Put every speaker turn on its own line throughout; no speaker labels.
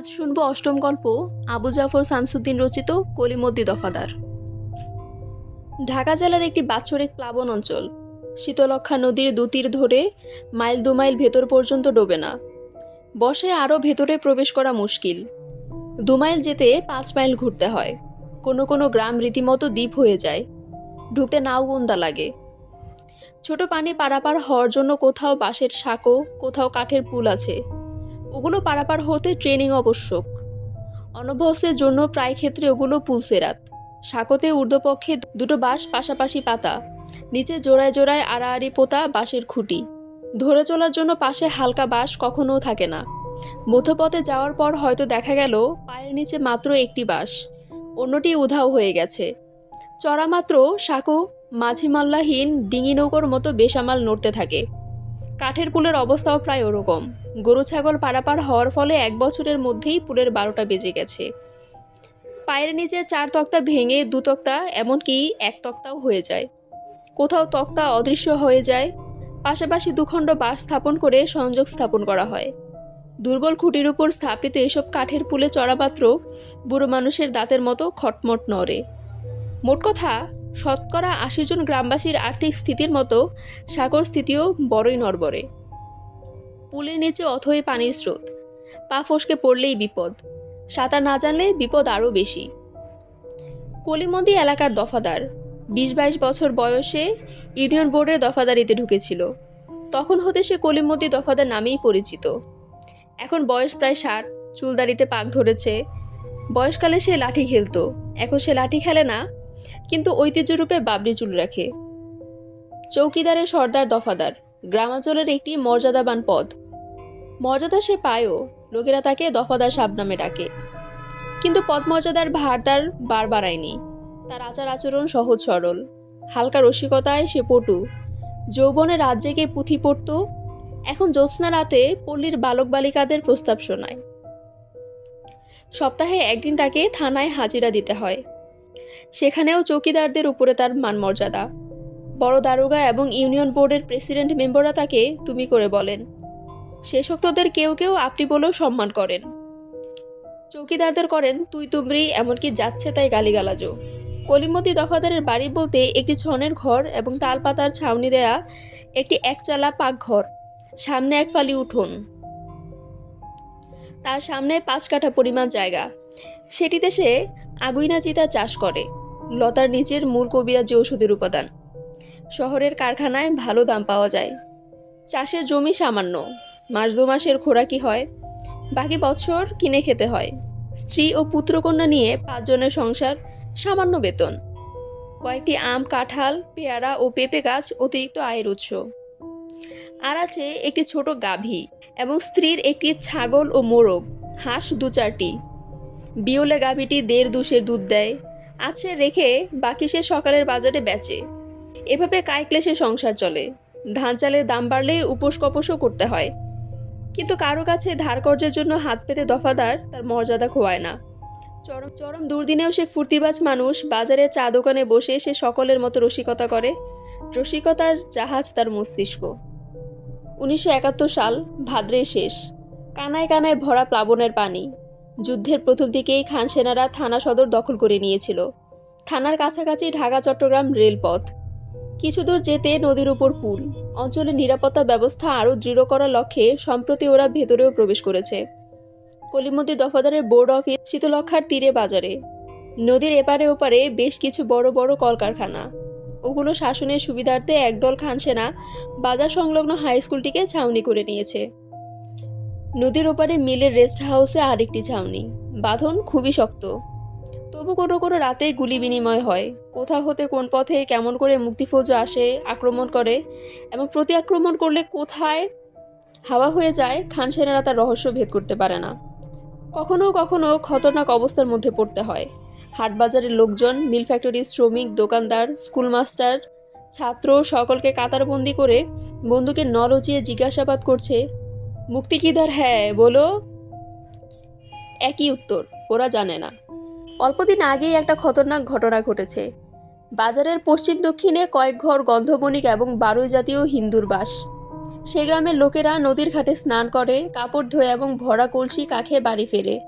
আজ শুনব অষ্টম গল্প আবু জাফর শামসুদ্দিন রচিত কলিমদ্দি দফাদার। ঢাকা জেলার একটি বাৎসরিক প্লাবন অঞ্চল। শীতলক্ষা নদীর দুতীর ধরে মাইল দু মাইল ভেতর পর্যন্ত ডোবে না। বসে আরও ভেতরে প্রবেশ করা মুশকিল। দু মাইল যেতে পাঁচ মাইল ঘুরতে হয়। কোনো কোনো গ্রাম রীতিমতো দ্বীপ হয়ে যায়। ঢুকতে নাও গন্দা লাগে। ছোট পানি পারাপার হওয়ার জন্য কোথাও বাঁশের সাঁকো কোথাও কাঠের পুল আছে। ওগুলো পারাপার হতে ট্রেনিং আবশ্যক। অনভ্যস্তের জন্য প্রায় ক্ষেত্রে ওগুলো পুলসেরাত। সাঁকোতে ঊর্ধ্বপক্ষে দুটো বাঁশ, পাশাপাশি পাতা। নিচে জোড়ায় জোড়ায় আড়াআড়ি পোতা বাঁশের খুঁটি। ধরে চলার জন্য পাশে হালকা বাঁশ কখনোও থাকে না। মধ্যপথে যাওয়ার পর হয়তো দেখা গেল, পায়ের নিচে মাত্র একটি বাঁশ। অন্যটি উধাও হয়ে গেছে। চড়া মাত্র সাঁকো, মাঝিমাল্লাহীন ডিঙি নৌকোর মতো বেসামাল নড়তে থাকে। কাঠের পুলের অবস্থাও প্রায় ওরকম। গরু ছাগল পারাপার হওয়ার ফলে এক বছরের মধ্যেই পুলের বারোটা বেজে গেছে। পায়ের নিচের চার তক্তা ভেঙে দু তক্তা, এমনকি এক তক্তাও হয়ে যায়। কোথাও তক্তা অদৃশ্য হয়ে যায়। পাশাপাশি দুখণ্ড বাঁশ স্থাপন করে সংযোগ স্থাপন করা হয়। দুর্বল খুঁটির উপর স্থাপিত এসব কাঠের পুলে চড়ামাত্র বুড়ো মানুষের দাঁতের মতো খটমট নড়ে। মোট কথা, শতকরা আশি জন গ্রামবাসীর আর্থিক স্থিতির মতো সাগর স্থিতিও বড়ই নড়বড়ে। পুলের নিচে অথই পানির স্রোত। পা ফসকে পড়লেই বিপদ। সাঁতার না জানলে বিপদ আরও বেশি। কলিমন্দি এলাকার দফাদার। বিশ বাইশ বছর বয়সে ইউনিয়ন বোর্ডের দফাদারিতে ঢুকেছিল। তখন হতে সে কলিমন্দি দফাদার নামেই পরিচিত। এখন বয়স প্রায় ষাট, চুলদারিতে পাক ধরেছে। বয়সকালে সে লাঠি খেলতো। এখন সে লাঠি খেলে না, কিন্তু ঐতিহ্যরূপে বাবরি চুল রাখে। চৌকিদারের সর্দার দফাদার। গ্রামাঞ্চলের একটি মর্যাদাবান পদ মর্যাদা সে পায়ও, লোকেরা তাকে দফাদার সাব নামে ডাকে। কিন্তু পদমর্যাদার ভার তার বার বাড়ায়নি। তার আচার আচরণ সহজ সরল। হালকা রসিকতায় সে পটু। যৌবনে রাজ্যেকে পুঁথি পড়ত। এখন জ্যোৎস্না রাতে পল্লীর বালক বালিকাদের প্রস্তাব শোনায়। সপ্তাহে একদিন তাকে থানায় হাজিরা দিতে হয়। সেখানেও চৌকিদারদের উপরে তার মানমর্যাদা। বড় দারোগা এবং ইউনিয়ন বোর্ডের প্রেসিডেন্ট মেম্বাররা তাকে তুমি করে বলেন। শেষোক্তদের কেউ কেউ আপনি বলেও সম্মান করেন। চৌকিদারদের করেন, তুই তুমরি এমনকি যাচ্ছে তাই গালিগালাজও। কলিমতি দফাদারের বাড়ি বলতে একটি ছনের ঘর এবং তালপাতার ছাউনি দেয়া একটি একচালা পাকঘর। সামনে এক ফালি উঠোন। তার সামনে পাঁচ কাঠা পরিমাণ জায়গা। সেটিতে সে আগুইনা চিতা চাষ করে। লতার নিচের মূল কবিরা যে ওষুধের উপাদান। শহরের কারখানায় ভালো দাম পাওয়া যায়। চাষের জমি সামান্য। মাস দু মাসের খোরাকি হয়? বাকি বছর কিনে খেতে হয়। স্ত্রী ও পুত্রকন্যা নিয়ে পাঁচজনের সংসার সামান্য বেতন। কয়েকটি আম, কাঁঠাল, পেয়ারা ও পেঁপে গাছ অতিরিক্ত আয়ের উৎস। আর আছে একটি ছোট গাভী এবং স্ত্রীর একটি ছাগল ও মোরগ, হাঁস দু চারটি। বিওলে গাভীটি দেড় দুশের দুধ দেয়। আছে রেখে বাকি সে সকালের বাজারে বেচে। এভাবে কায়ক্লেশে সংসার চলে। ধান চালের দাম বাড়লে উপোস কপোসও করতে হয়। কিন্তু কারও কাছে ধার কর্যের জন্য হাত পেতে দফাদার তার মর্যাদা খোয়ায় না। চরম চরম দুর্দিনেও সে ফুর্তিবাজ মানুষ বাজারে চা দোকানে বসে সে সকলের মতো রসিকতা করে। রসিকতার জাহাজ তার মস্তিষ্ক। উনিশশো একাত্তর সাল, ভাদ্রের শেষ। কানায় কানায় ভরা প্লাবনের পানি। যুদ্ধের প্রথম দিকেই খান সেনারা থানা সদর দখল করে নিয়েছিল। থানার কাছাকাছি ঢাকা, চট্টগ্রাম রেলপথ। কিছু দূর যেতে নদীর উপর পুল। অঞ্চলের নিরাপত্তা ব্যবস্থা আরও দৃঢ় করার লক্ষ্যে সম্প্রতি ওরা ভেতরেও প্রবেশ করেছে। কলিমতি দফাদারের বোর্ড অফিস শীতলক্ষার তীরে বাজারে। নদীর এপারে ওপারে বেশ কিছু বড় বড় কলকারখানা। ওগুলো শাসনের সুবিধার্থে একদল খানসেনা বাজার সংলগ্ন হাই স্কুলটিকে ছাউনি করে নিয়েছে। নদীর ওপারে মিলের রেস্ট হাউসে আরেকটি ছাউনি। বাঁধন খুবই শক্ত। তবু কোনো কোনো রাতে গুলি বিনিময় হয়। কোথা হতে কোন পথে কেমন করে মুক্তিফৌজ আসে, আক্রমণ করে, এবং প্রতি আক্রমণ করলে কোথায় হাওয়া হয়ে যায়, খান সেনারা তার রহস্য ভেদ করতে পারে না। কখনো কখনো খতরনাক অবস্থার মধ্যে পড়তে হয়। হাটবাজারের লোকজন, মিল ফ্যাক্টরির শ্রমিক, দোকানদার স্কুল মাস্টার ছাত্র সকলকে কাতারবন্দি করে বন্দুকের নল উঁচিয়ে জিজ্ঞাসাবাদ করছে, মুক্তি কিধার হ্যাঁ বলো? একই উত্তর, ওরা জানে না। অল্পদিন আগেই একটা খতরনাক ঘটনা ঘটেছে। বাজারের পশ্চিম দক্ষিণে কয়েক ঘর গন্ধবণিক এবং বারোই জাতীয় হিন্দুর বাস। সে গ্রামের লোকেরা নদীর ঘাটে স্নান করে, কাপড় ধোয় এবং ভরা কলসি কাখে বাড়ি ফেরে।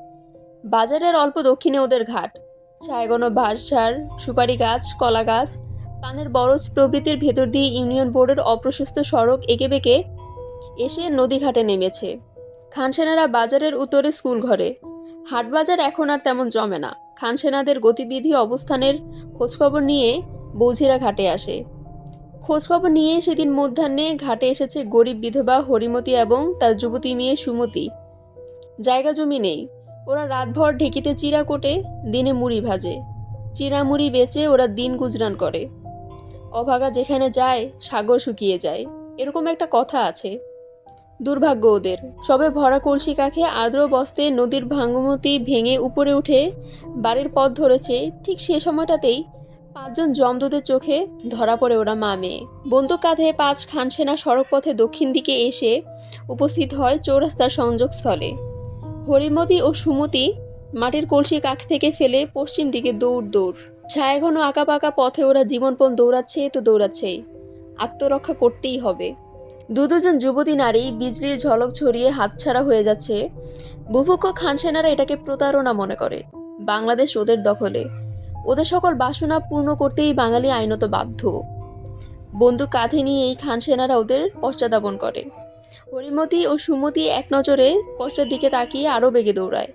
বাজারের অল্প দক্ষিণে ওদের ঘাট। ছায়গনো বাঁশঝাড় সুপারি গাছ, কলা গাছ, পানের বরজ প্রভৃতির ভেতর দিয়ে ইউনিয়ন বোর্ডের অপ্রশস্ত সড়ক এঁকে বেঁকে এসে নদী ঘাটে নেমেছে। খানসেনারা বাজারের উত্তরে স্কুল ঘরে। হাটবাজার এখন আর তেমন জমে না। খানসেনাদের গতিবিধি অবস্থানের খোঁজখবর নিয়ে বৌঝিরা ঘাটে আসে। খোঁজখবর নিয়ে সেদিন মধ্যাহ্নে ঘাটে এসেছে গরিব বিধবা হরিমতি এবং তার যুবতী মেয়ে সুমতি। জায়গা জমি নেই। ওরা রাতভর ঢেকিতে চিরা কোটে, দিনে মুড়ি ভাজে। চিরা মুড়ি বেচে ওরা দিন গুজরান করে। অভাগা যেখানে যায়, সাগর শুকিয়ে যায়। এরকম একটা কথা আছে। দুর্ভাগ্য ওদের। সবে ভরা কলসি কাখে আর্দ্র বস্তে নদীর ভাঙ্গমতি ভেঙে উপরে উঠে বাড়ির পথ ধরেছে, ঠিক সে সময়টাতেই পাঁচজন জমদুদের চোখে ধরা পড়ে ওরা মা মেয়ে। বন্দুক কাঁধে পাঁচ খানসেনা সড়ক পথে দক্ষিণ দিকে এসে উপস্থিত হয় চৌরাস্তার সংযোগস্থলে। হরিমতি ও সুমতি মাটির কলসি কাখ থেকে ফেলে পশ্চিম দিকে দৌড় দৌড়। ছায়া ঘন আঁকা পাকা পথে ওরা জীবনপণ দৌড়াচ্ছে তো দৌড়াচ্ছেই। আত্মরক্ষা করতেই হবে। দু দুজন যুবতী নারী বিজলির ঝলক ছড়িয়ে হাতছাড়া হয়ে যাচ্ছে। বুভুক্ষ খানসেনারা এটাকে প্রতারণা মনে করে। বাংলাদেশ ওদের দখলে। ওদের সকল বাসনা পূর্ণ করতেই বাঙালি আইনত বাধ্য। বন্দুক কাঁধে নিয়ে এই খানসেনারা ওদের পশ্চাদাপন করে। হরিমতি ও সুমতি এক নজরে পশ্চাৎ দিকে তাকিয়ে আরও বেগে দৌড়ায়।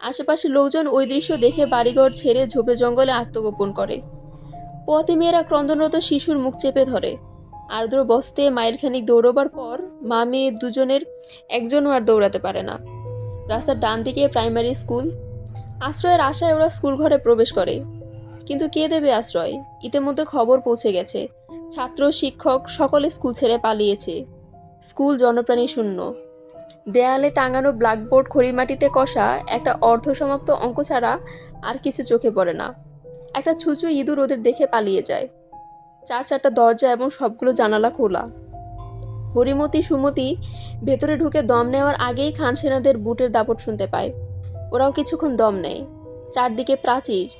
আশেপাশে লোকজন ওই দৃশ্য দেখে বাড়িঘর ছেড়ে ঝোপে জঙ্গলে আত্মগোপন করে। পথে মেয়েরা ক্রন্দনরত শিশুর মুখ চেপে ধরে। আর্দ্র বস্তে মাইলখানিক দৌড়বার পর মা মেয়ে দুজনের একজনও আর দৌড়াতে পারে না। রাস্তার ডান দিকে প্রাইমারি স্কুল। আশ্রয়ের আশায় ওরা স্কুল ঘরে প্রবেশ করে। কিন্তু কে দেবে আশ্রয়? ইতিমধ্যে খবর পৌঁছে গেছে। ছাত্র, শিক্ষক সকলে স্কুল ছেড়ে পালিয়েছে। স্কুল জনপ্রাণী শূন্য। দেয়ালে টাঙানো ব্ল্যাকবোর্ড খড়িমাটিতে কষা একটা অর্ধসমাপ্ত অঙ্ক ছাড়া আর কিছু চোখে পড়ে না। একটা ছুঁচো ইঁদুর ওদের দেখে পালিয়ে যায়। চার চারটা দরজা এবং সবগুলো জানালা খোলা। হরিমতি, সুমতি ভেতরে ঢুকে দম নেওয়ার আগেই খান সেনাদের বুটের দাপট শুনতে পায়। ওরাও কিছুক্ষণ দম নেয়। চারদিকে প্রাচীর,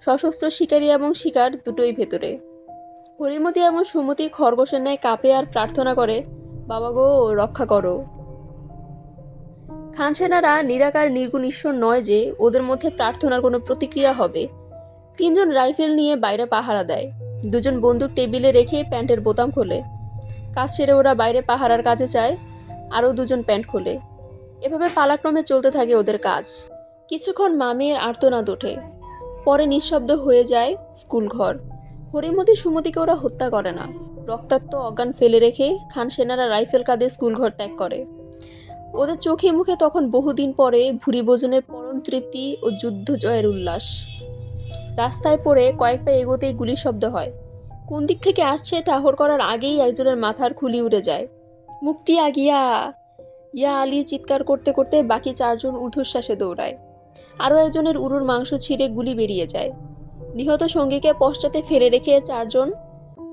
সশস্ত্র শিকারী এবং শিকার দুটোই ভেতরে। হরিমতি এবং সুমতি খরগোশের ন্যায় কাঁপে আর প্রার্থনা করে, বাবা গো, রক্ষা করো। খান সেনারা নিরাকার নির্গুণ ঈশ্বর নয় যে, ওদের মধ্যে প্রার্থনার কোনো প্রতিক্রিয়া হবে। তিনজন রাইফেল নিয়ে বাইরে পাহারা দেয়। দুজন বন্দুক টেবিলে রেখে প্যান্টের বোতাম খোলে। কাজ সেরে ওরা বাইরে পাহারার কাজে যায়, আরও দুজন প্যান্ট খোলে। এভাবে পালাক্রমে চলতে থাকে ওদের কাজ। কিছুক্ষণ মামের আর্তনাদ ওঠে। পরে নিঃশব্দ হয়ে যায় স্কুল ঘর হরিমতি সুমতিকে ওরা হত্যা করে না। রক্তাক্ত অজ্ঞান ফেলে রেখে খান সেনারা রাইফেল কাঁধে স্কুল ঘর ত্যাগ করে। ওদের চোখে মুখে তখন বহুদিন পরে ভুরি ভোজনের পরম তৃপ্তি ও যুদ্ধ জয়ের উল্লাস। রাস্তায় পড়ে কয়েক পা এগোতেই গুলির শব্দ হয়। কোন দিক থেকে আসছে টাহর করার আগেই একজনের মাথার খুলি উড়ে যায়। মুক্তি আগিয়া, ইয়া আলী চিৎকার করতে করতে বাকি চারজন ঊর্ধ্বশ্বাসে দৌড়ায়। আরও একজনের উরুর মাংস ছিঁড়ে গুলি বেরিয়ে যায়। নিহত সঙ্গীকে পশ্চাতে ফেলে রেখে চারজন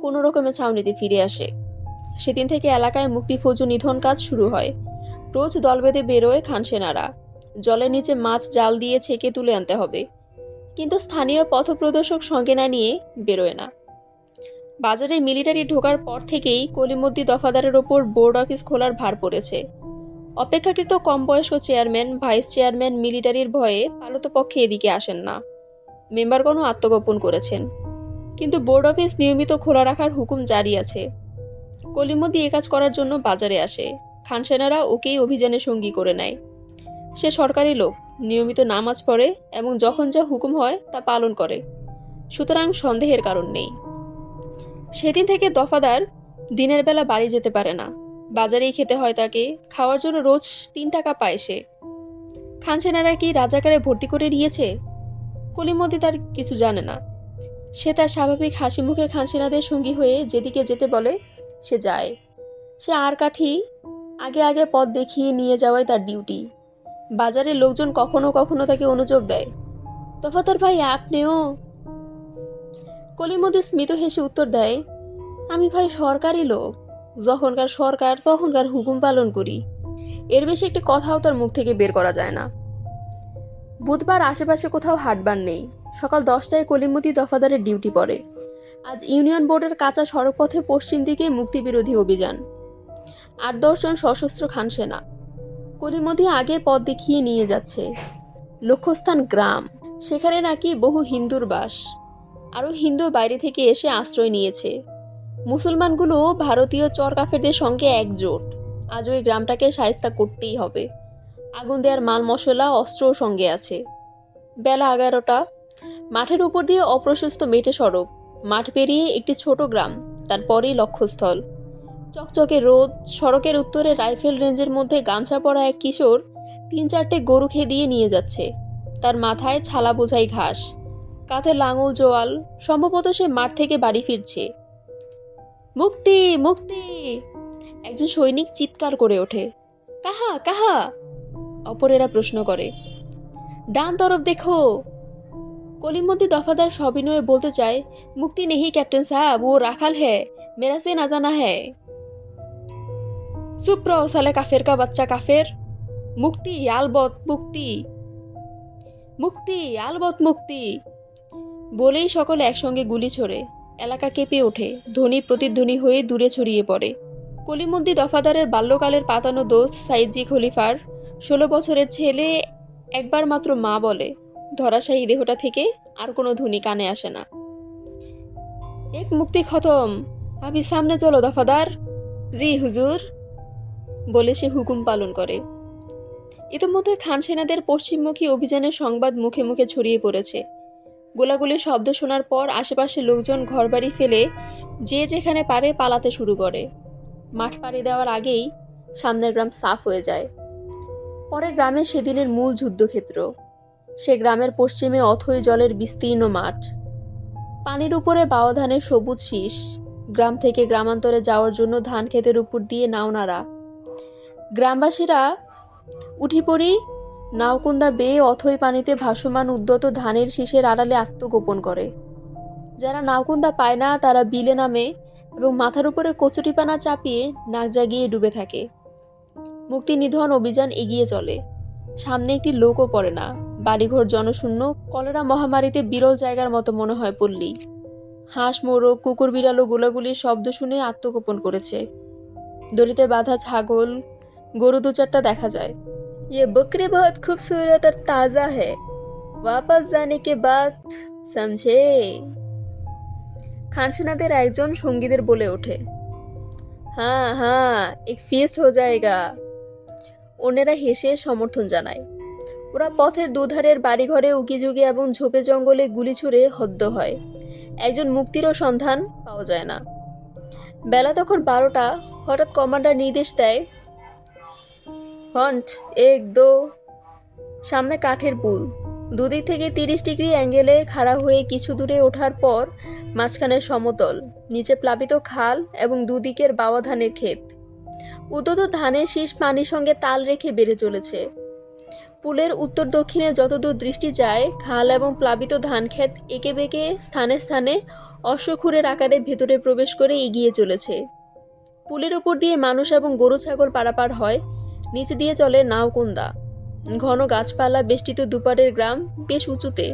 কোনো রকমে ছাউনিতে ফিরে আসে। সেদিন থেকে এলাকায় মুক্তি ফৌজু নিধন কাজ শুরু হয়। রোজ দল বেঁধে বেরোয় খানসেনারা জলের নিচে মাছ জাল দিয়ে ছেঁকে তুলে আনতে হবে। কিন্তু স্থানীয় পথপ্রদর্শক সঙ্গে না নিয়ে বেরোয় না। বাজারে মিলিটারি ঢোকার পর থেকেই কলিমদ্দি দফাদারের ওপর বোর্ড অফিস খোলার ভার পড়েছে। অপেক্ষাকৃত কম বয়স্ক চেয়ারম্যান, ভাইস চেয়ারম্যান মিলিটারির ভয়ে পালতপক্ষে এদিকে আসেন না। মেম্বারগণও আত্মগোপন করেছেন। কিন্তু বোর্ড অফিস নিয়মিত খোলা রাখার হুকুম জারি আছে। কলিমদ্দি কাজ করার জন্য বাজারে আসে। খানসেনারা ওকেই অভিযানের সঙ্গী করে নেয়। সে সরকারি লোক। নিয়মিত নামাজ পড়ে এবং যখন যা হুকুম হয় তা পালন করে। সুতরাং সন্দেহের কারণ নেই। সেদিন থেকে দফাদার দিনের বেলা বাড়ি যেতে পারে না। বাজারেই খেতে হয় তাকে, খাওয়ার জন্য রোজ তিন টাকা পায় সে। খানসেনারা কি রাজাকারে ভর্তি করে নিয়েছে? কলিমদ্দি তার কিছু জানে না। সে তার স্বাভাবিক হাসি মুখে খানসেনাদের সঙ্গী হয়ে যেদিকে যেতে বলে, সে যায়। সে আর কাঠি আগে আগে পথ দেখিয়ে নিয়ে যাওয়াই তার ডিউটি। বাজারের লোকজন কখনো কখনো তাকে অনুযোগ দেয়। তফাতার ভাই, আপনিও? কলিমদি স্মিত হেসে উত্তর দেয়, আমি ভাই সরকারি লোক। যখনকার সরকার, তখনকার হুকুম পালন করি। এর বেশি একটি কথাও তার মুখ থেকে বের করা যায় না। বুধবার আশেপাশে কোথাও হাটবার নেই। সকাল দশটায় কলিমতি দফাদারের ডিউটি পড়ে। আজ ইউনিয়ন বোর্ডের কাঁচা সড়কপথে পশ্চিম দিকে মুক্তিবিরোধী অভিযান। আট দশজন সশস্ত্র খান সেনা। কলিমদি আগে পথ দেখিয়ে নিয়ে যাচ্ছে। লক্ষ্যস্থান গ্রাম। সেখানে নাকি বহু হিন্দুর বাস। আরও হিন্দু বাইরে থেকে এসে আশ্রয় নিয়েছে। মুসলমানগুলো ভারতীয় চর কাফেরদের সঙ্গে একজোট। আজ ওই গ্রামটাকে সায়স্তা করতেই হবে। আগুন দেওয়ার মাল মশলা অস্ত্রও সঙ্গে আছে। বেলা এগারোটা। মাঠের উপর দিয়ে অপ্রশস্ত মেটে সড়ক। মাঠ পেরিয়ে একটি ছোট গ্রাম, তারপরেই লক্ষ্যস্থল। চকচকে রোদ, সড়কের উত্তরে রাইফেল রেঞ্জের মধ্যে গামছা পরা এক কিশোর তিন চারটে গরু খেয়ে দিয়ে নিয়ে যাচ্ছে। তার মাথায় ছালা বোঝাই ঘাস। কাঁধে লাঙল জোয়াল, সম্ভবত সে মাঠ থেকে বাড়ি ফিরছে। মুক্তি মুক্তি! একজন সৈনিক চিৎকার করে ওঠে। কাহা কাহা? অপরেরা প্রশ্ন করে। ডান তরফ দেখো। কলিমদ্দি দফাদার সবিনয়ে বলতে চায়, মুক্তি নেহি, ক্যাপ্টেন সাহেব, ও রাখাল হ্যায় মেরা সে না জানা হ্যায়। চুপ রहो সালে কাফের কা বাচ্চা কাফের মুক্তি, আলবত মুক্তি। মুক্তি, আলবত মুক্তি। বলেই সকলে একসঙ্গে গুলি ছোড়ে। এলাকা কেঁপে ওঠে। ধ্বনি প্রতিধ্বনি হয়ে দূরে ছড়িয়ে পড়ে। কলিমদ্দি দফাদারের বাল্যকালের পাতানো দোস্ত সাইজি খলিফার। ষোলো বছরের ছেলে একবার মাত্র মা বলে। ধরাশায়ী দেহটা থেকে আর কোনো ধ্বনি কানে আসে না। এক মুক্তি খতম। আপনি সামনে চলো দফাদার। জি, হুজুর। বলে সে হুকুম পালন করে। ইতোমধ্যে খান সেনাদের পশ্চিমমুখী অভিযানের সংবাদ মুখে মুখে ছড়িয়ে পড়েছে। গোলাগুলির শব্দ শোনার পর আশেপাশে লোকজন ঘরবাড়ি ফেলে যে যেখানে পারে পালাতে শুরু করে। মাঠ পাড়ি দেওয়ার আগেই সামনের গ্রাম সাফ হয়ে যায়। পরে গ্রামে সেদিনের মূল যুদ্ধক্ষেত্র। সে গ্রামের পশ্চিমে অথই জলের বিস্তীর্ণ মাঠ। পানির উপরে বাওয়া ধানের সবুজ শীষ। গ্রাম থেকে গ্রামান্তরে যাওয়ার জন্য ধান ক্ষেতের উপর দিয়ে নাও নাড়া গ্রামবাসীরা উঠি পড়ি নাওকুন্দা বেয়ে অথই পানিতে ভাসমান উদ্যত ধানের শীষের আড়ালে আত্মগোপন করে। যারা নাওকুন্দা পায় না, তারা বিলে নামে এবং মাথার উপরে কচুরিপানা চাপিয়ে নাক জাগিয়ে ডুবে থাকে। মুক্তি নিধন অভিযান এগিয়ে চলে। সামনে একটি লোকও পড়ে না। বাড়িঘর জনশূন্য, কলেরা মহামারীতে বিরল জায়গার মতো মনে হয় পল্লী। হাঁস, মোরগ, কুকুর, বিড়ালো গোলাগুলির শব্দ শুনে আত্মগোপন করেছে। দড়িতে বাঁধা ছাগল গরু দু চারটা দেখা যায় ये बकरी बहुत खूबसूरत और ताज़ा है वापस जाने के वक्त समझे খানসেনাদের একজন সঙ্গীদের বলে ওঠে হ্যাঁ হ্যাঁ এক ফিস্ট হো যায়গা অন্যেরা হেসে সমর্থন জানায় ওরা পথের দুধারের বাড়িঘরে উকিঝুঁকি এবং ঝোপে জঙ্গলে গুলি ছুড়ে হদ্দ হয় একজন মুক্তিরও সন্ধান পাওয়া যায় না বেলা তখন বারোটা হঠাৎ কমান্ডার নির্দেশ দেয় হন্ট এক দো। সামনে কাঠের পুল। দুদিক থেকে তিরিশ ডিগ্রি অ্যাঙ্গেলে খাড়া হয়ে কিছু দূরে ওঠার পর মাঝখানে সমতল, নিচে প্লাবিত খাল এবং দুদিকের বাওয়া ধানের ক্ষেত। উদ্যত ধানের শীষ পানির সঙ্গে তাল রেখে বেড়ে চলেছে। পুলের উত্তর দক্ষিণে যতদূর দৃষ্টি যায়, খাল এবং প্লাবিত ধান ক্ষেত এঁকে বেঁকে স্থানে স্থানে অশ্বক্ষুরের আকারে ভেতরে প্রবেশ করে এগিয়ে চলেছে। পুলের উপর দিয়ে মানুষ এবং গরু ছাগল পারাপার হয়। নিচে দিয়ে চলে নাওকুন্দা। ঘন গাছপালা বেষ্টিত দুপারের গ্রাম বেশ উঁচুতে।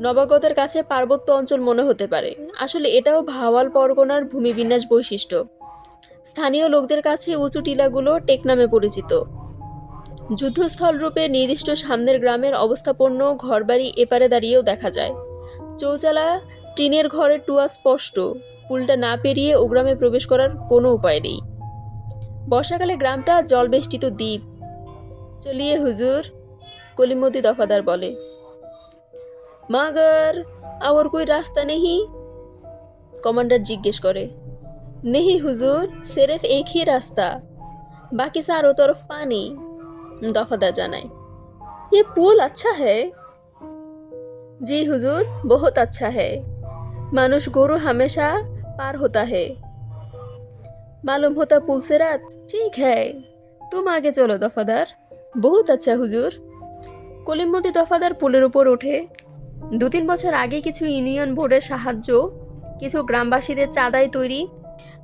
নবাগতের কাছে পার্বত্য অঞ্চল মনে হতে পারে। আসলে এটাও ভাওয়াল পরগনার ভূমিবিন্যাস বৈশিষ্ট্য। স্থানীয় লোকদের কাছে উঁচু টিলাগুলো টেক নামে পরিচিত। যুদ্ধস্থল রূপে নির্দিষ্ট সামনের গ্রামের অবস্থাপন্ন ঘরবাড়ি এপারে দাঁড়িয়েও দেখা যায়। চৌচালা টিনের ঘরের টুয়া স্পষ্ট। পুলটা না পেরিয়ে ও গ্রামে প্রবেশ করার কোনো উপায় নেই। বর্ষাকালে গ্রামটা জলবেষ্টিত দ্বীপ চলিয়ে হুজুর কলিমতি দফাদার বলে মাগার আর কোই রাস্তা নেহি কমান্ডার জিজ্ঞেস করে নেহি হুজুর সির্ফ এক হি রাস্তা বাকি চারো তরফ পানি দফাদার জানায় ये पुल अच्छा है जी हुजूर बहुत अच्छा है मानुष गुरु हमेशा पार होता है मालूम होता पुल से रात ठीक है तुम आगे चलो दफादार বহুত আচ্ছা হুজুর কলিমতি দফাদার পুলের উপর ওঠে দু তিন বছর আগে কিছু ইউনিয়ন বোর্ডের সাহায্য কিছু গ্রামবাসীদের চাঁদায় তৈরি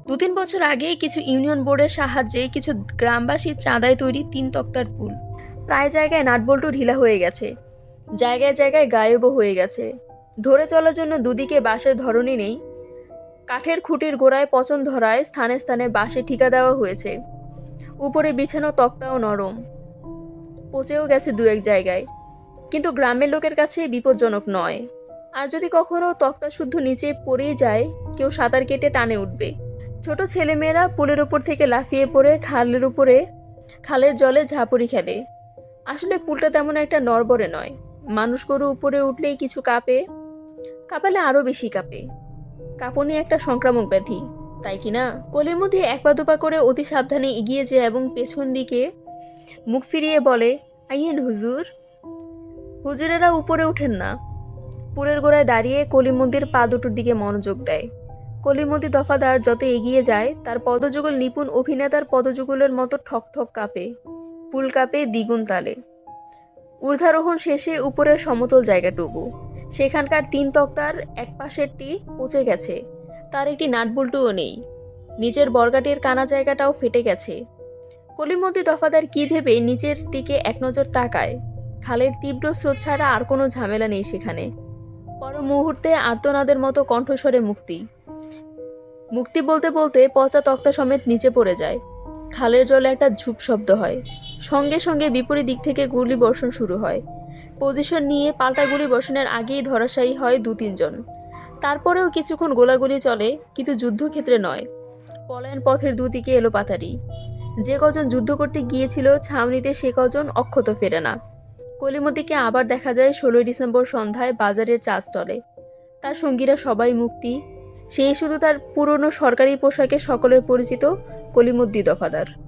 দু তিন বছর আগে কিছু ইউনিয়ন বোর্ডের সাহায্যে কিছু গ্রামবাসীর চাঁদায় তৈরি তিন তক্তার পুল প্রায় জায়গায় নাটবল্টু ঢিলা হয়ে গেছে জায়গায় জায়গায় গায়েবও হয়ে গেছে ধরে চলার জন্য দুদিকে বাঁশের ধরনই নেই কাঠের খুঁটির গোড়ায় পচন ধরায় স্থানে স্থানে বাঁশে ঠিকা দেওয়া হয়েছে উপরে বিছানো তক্তাও নরম। পচেও গেছে দু এক জায়গায়। কিন্তু গ্রামের লোকের কাছে বিপজ্জনক নয়। আর যদি কখনো তক্তা শুদ্ধ নিচে পড়েই যায়, কেউ সাঁতার কেটে টানে উঠবে। ছোট ছেলেমেয়েরা পুলের উপর থেকে লাফিয়ে পড়ে খালের উপরে, খালের জলে ঝাঁপুরি খেলে। আসলে পুলটা তেমন একটা নরবরে নয়। মানুষ গরু উপরে উঠলেই কিছু কাঁপে। কাঁপালে আরও বেশি কাঁপে। কাঁপনি একটা সংক্রামক ব্যাধি। তাই কি না? কোলের মধ্যে এক পা দুপা করে অতি সাবধানে এগিয়ে যায় এবং পেছন দিকে মুখ ফিরিয়ে বলে, আইয়েন হুজুর। হুজুরেরা উপরে ওঠেন না। পুরের গোড়ায় দাঁড়িয়ে কলিমন্দির পা দুটোর দিকে মনোযোগ দেয়। কলিমন্দি দফাদার যত এগিয়ে যায়, তার পদযুগল নিপুণ অভিনেতার পদযুগলের মতো ঠক ঠক কাঁপে। পুল কাঁপে দ্বিগুণ তালে। ঊর্ধ্বারোহণ শেষে উপরের সমতল জায়গাটুকু। সেখানকার তিন তক্তার এক পাশেরটি পচে গেছে। তার একটি নাটবল্টুও নেই। নিচের বর্গাটির কানা জায়গাটাও ফেটে গেছে। কলিমদ্দি দফাদার কি ভেবে নিচের দিকে এক নজর তাকায়? খালের তীব্র স্রোত ছাড়া আর কোনো ঝামেলা নেই সেখানে। পর মুহূর্তে আর্তনাদের মতো কণ্ঠস্বরে মুক্তি। মুক্তি বলতে বলতে পচা তক্তা সমেত নিচে পড়ে যায়। খালের জলে একটা ঝুপ শব্দ হয়। সঙ্গে সঙ্গে বিপরীত দিক থেকে গুলি বর্ষণ শুরু হয়। পজিশন নিয়ে পাল্টা গুলি বর্ষণের আগেই ধরাশায়ী হয় দু তিনজন তারপরেও কিছুক্ষণ গোলাগুলি চলে, কিন্তু যুদ্ধক্ষেত্রে নয়। পলায়ন পথের দুদিকে এলো পাতারি। যে কজন যুদ্ধ করতে গিয়েছিল ছাউনিতে সে কজন অক্ষত ফেরে না। কলিমতিকে আবার দেখা যায় ষোলোই ডিসেম্বর সন্ধ্যায় বাজারের চা স্টলে। তার সঙ্গীরা সবাই মুক্তি। সেই শুধু তার পুরনো সরকারি পোশাকে সকলের পরিচিত কলিমুদ্দি দফাদার।